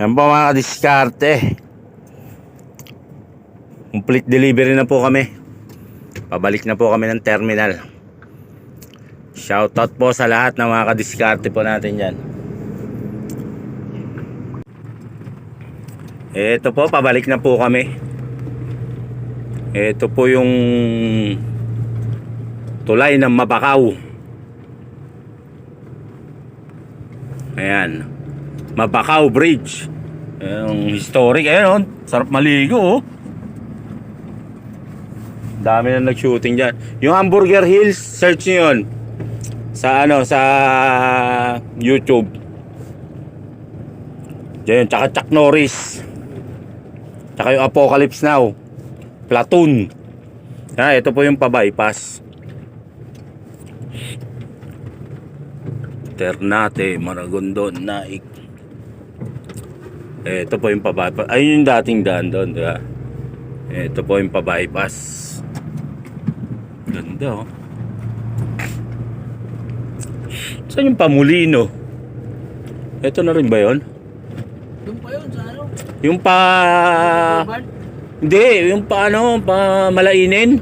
Yan po mga diskarte. Complete delivery na po kami. Pabalik na po kami ng terminal. Shoutout po sa lahat ng mga kadiskarte po natin dyan. Ito po, pabalik na po kami. Ito po yung tulay ng Mabakaw. Ayan. Mabakaw Bridge. Yung historic. Ayan, oh. sarap maligo. Oh. Dami na nag-shooting dyan. Yung Hamburger Hills, search nyo yun. Sa ano, sa YouTube. Diyan, tsaka Chuck Norris. Tsaka yung Apocalypse Now. Platoon. Ha, ito po yung pa-bypass. Ternate, Maragondon, Naik. Ito po yung pa-bypass. Ayun yung dating daan doon, di ba? Ito po yung pa-bypass. Ganda, oh. Saan yung pamulino? Ito na rin ba yun? Doon pa yun sa ano? Yung pa... Urban? Hindi, yung pa ano, pa malainin.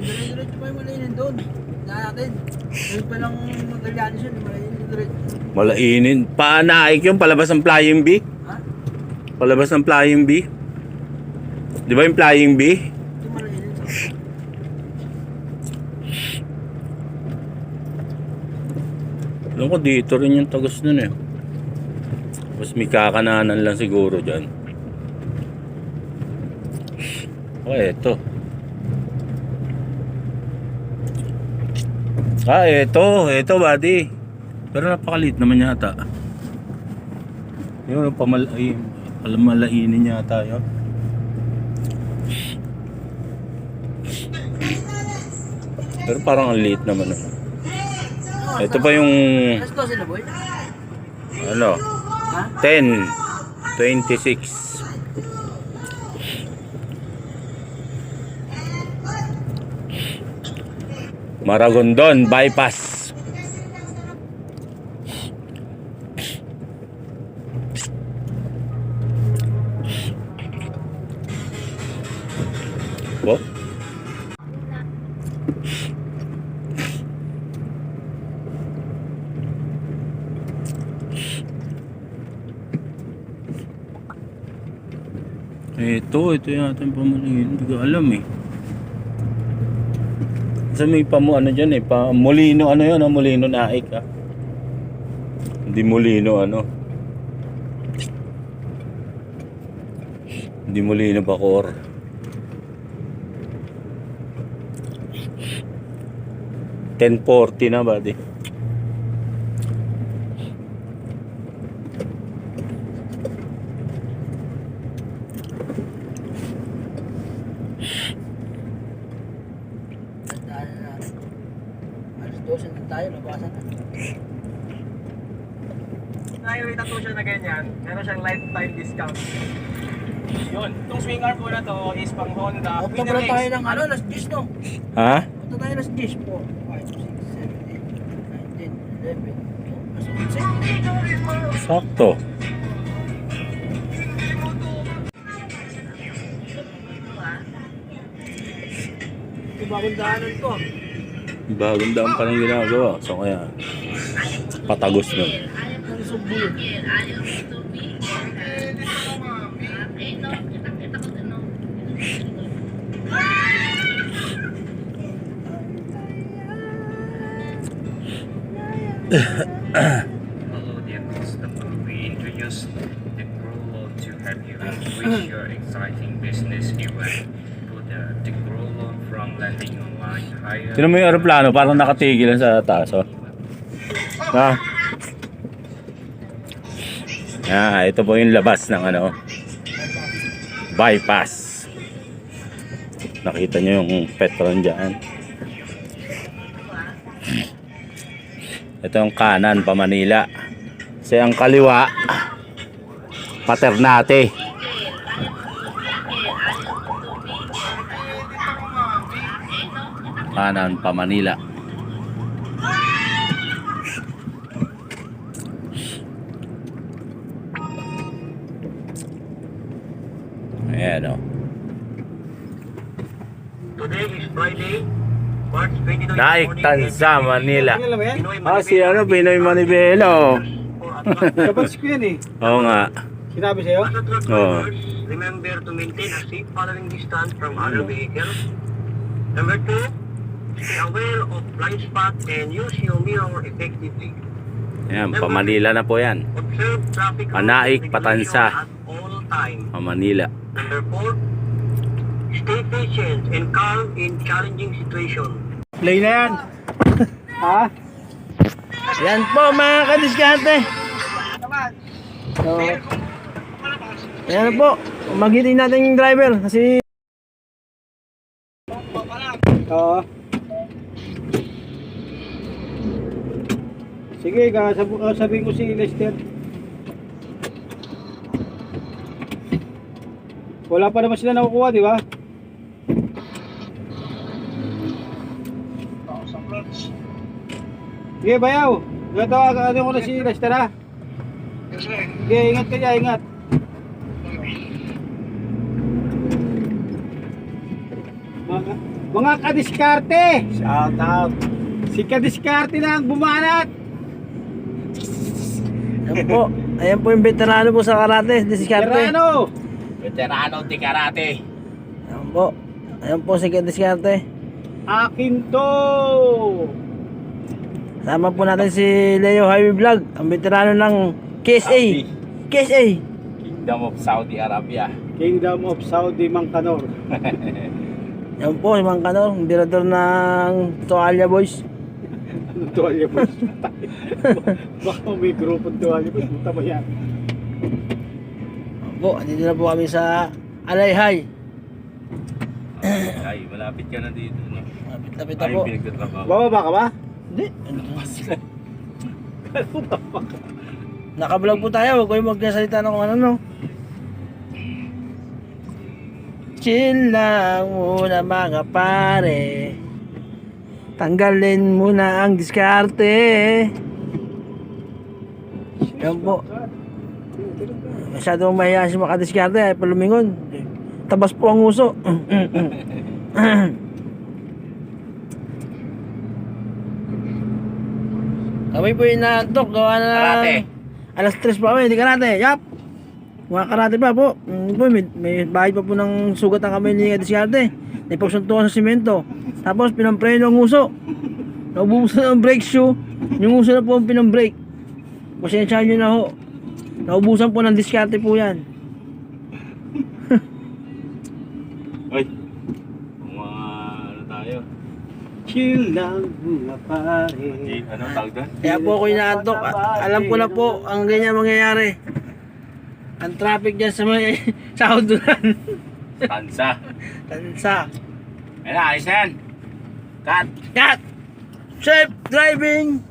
Dire-diretso pa yung malainin doon. Na natin. Doon pa lang Magallanes yun. Malainin diretso. Malainin. Pa naik yung palabas ng Flying B. Ha? Palabas ng Flying B. Di ba yung Flying B? Ito malainin sa... Alam ko dito rin yung tagos nun eh. Tapos may kakananan lang siguro dyan. Oh, eto. Ah, eto. Eto, buddy. Pero napakalit naman yata. Yun, pamal ay, palamalainin yata yun. Pero parang ang liit naman. ah. Ito pa yung Alas 12 na boy? ano, Ha? 10, 26. Maragondon bypass. Ito, ito yung ating pamulino. Hindi ko alam eh. Kasi may pamu ano dyan eh. Pa, molino ano yun? Ah, molino naik ah. Hindi molino ano. Hindi molino bakor. Ten forty na ba di? Tandaan na natin. Alas 12 na tayo. Labasan na. Nakikita po siya na ganyan, meron siyang lifetime discount. Yun, itong swing arm po na to is pang Honda. Punta pala tayo ng ano? Alas 10 no? Ha? Punta tayo alas 10 po. 5, 6, 7, 8, 9, 10, 11, 12, alas 11. Sakto. Bagong daanan to. Bagong daan pa rin ginagawa. So kaya patagos nun. Ano sa bulo? Hello dear customer, we introduce the Grollo to help you reach your exciting business event. Put the, the Grollo from landing online higher. Tinan mo yung aeroplano, parang nakatigil sa taas, oh. Ha? Ah, ito po yung labas ng ano, bypass. Nakita nyo yung petron dyan. Ito yung kanan, pa Manila. Kasi ang kaliwa, Paternate. Kanan, pa Manila. Ayan o. Today is Friday, March 22. Naik Tansa, Manila. Yan? Ah, si ano, Pinoy Manibelo. Kapats ko yan eh. Oo nga. Sinabi sa'yo? As a truck Oo. drivers, remember to maintain a safe following distance from other vehicles. Number two, stay aware of blind spot and use your mirror effectively. Ayan, pa Manila na po yan. Observe traffic rules Panaik, Patansa. at all time. Pa Manila. Number four, stay patient and calm in challenging situations. Play na yan. ha? Yan po mga kadiskante. So, Ayan po. Magiting natin yung driver kasi oo. Sige, sabihin ko si Lester. Wala pa naman sila nakukuha, di ba? Sige, bayaw. Gato, ano ko na si Lester ha? Sige, ingat ka dyan, ingat. Mga, mga kadiskarte! Shout out! Si kadiskarte na ang bumanat! ayan po. Ayan po yung veterano po sa karate. Diskarte. Terano! Veterano di karate. Ayan po. Ayan po si Diskarte. Akin to! Sama po natin si Leo Highway Vlog. Ang veterano ng KSA. KSA. Kingdom of Saudi Arabia. Kingdom of Saudi Mangkanor. Ayan po si Mang Kanor. Ang dirador ng Toalya Boys. Tuwalya po? Baka may grupo ng tuwalya po. Puta ba yan? Po. Andito na po kami sa Alayhay. Ay, malapit ka na dito. No? Lapit na po. pinagtatrabaho. Bababa ka ba? Hindi. Nakablog po tayo. Huwag kayong magkasalita ng kung ano no. Chill lang muna mga pare. Tanggalin muna ang diskarte. Yan po. Masyadong mahiya si makadiskarte ay palumingon. Tabas po ang uso. Kami po inaantok, gawa na Karate. Alas 3 pa kami, hindi karate. Yap! Mga karate pa po. Mm, po may, may bahay pa po ng sugat ang kami ni Diskarte. Nipagsuntukan sa simento. Tapos pinampreno ang uso. Naubusan ang brake shoe. Yung uso na po ang pinambrake. Pasensya nyo na ho. Naubusan po ng diskarte po yan. Ay, mga ano tayo? Chill lang mga pare. Ano tawag doon? Kaya po ako inaantok. Alam ko na po ang ganyan mangyayari. Ang traffic dyan sa may sa Auduran. Tansa. Tansa. Ayun na, ayos na yan. Cut. Cut! Safe driving!